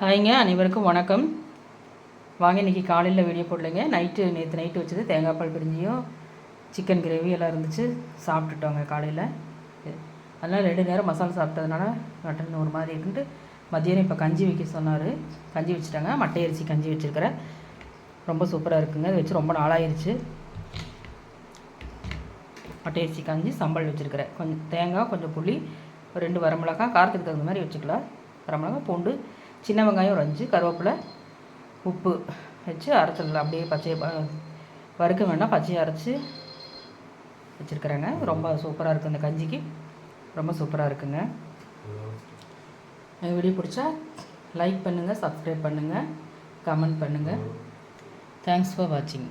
ஹாய்ங்க அனைவருக்கும் வணக்கம். வாங்க இன்றைக்கி காலையில் வீடியோ போடலைங்க. நைட்டு நேற்று நைட்டு வச்சது தேங்காய் பால் பிரிஞ்சியும் சிக்கன் கிரேவி எல்லாம் இருந்துச்சு. சாப்பிட்டுட்டோங்க காலையில். அதனால் ரெண்டு நேரம் மசாலா சாப்பிட்டதுனால மட்டன் ஒரு மாதிரி இருக்குன்ட்டு மதியானம் இப்போ கஞ்சி வைக்க சொன்னார். கஞ்சி வச்சுட்டாங்க. மட்டை அரிசி கஞ்சி வச்சுருக்கிறேன். ரொம்ப சூப்பராக இருக்குங்க. அது வச்சு ரொம்ப நாளாயிருச்சு. மட்டை அரிசி கஞ்சி சம்பல் வச்சுருக்கிறேன். கொஞ்சம் தேங்காய் கொஞ்சம் புளி ஒரு ரெண்டு வரமிளகாய் காரத்துக்கு தகுந்த மாதிரி வச்சுக்கலாம். வரமிளகாய் பூண்டு சின்ன வெங்காயம் ஒரு அஞ்சு கருவேப்பிலை உப்பு வச்சு அரைச்சிடலாம். அப்படியே பச்சையை ப- வறுக்க வேண்டாம் பச்சையை அரைச்சி வச்சுருக்குறேங்க. ரொம்ப சூப்பராக இருக்குது இந்த கஞ்சிக்கு ரொம்ப சூப்பராக இருக்குங்க. வீடியோ பிடிச்சா லைக் பண்ணுங்கள் சப்ஸ்கிரைப் பண்ணுங்கள் கமெண்ட் பண்ணுங்கள் தேங்க்ஸ் ஃபார் வாட்சிங்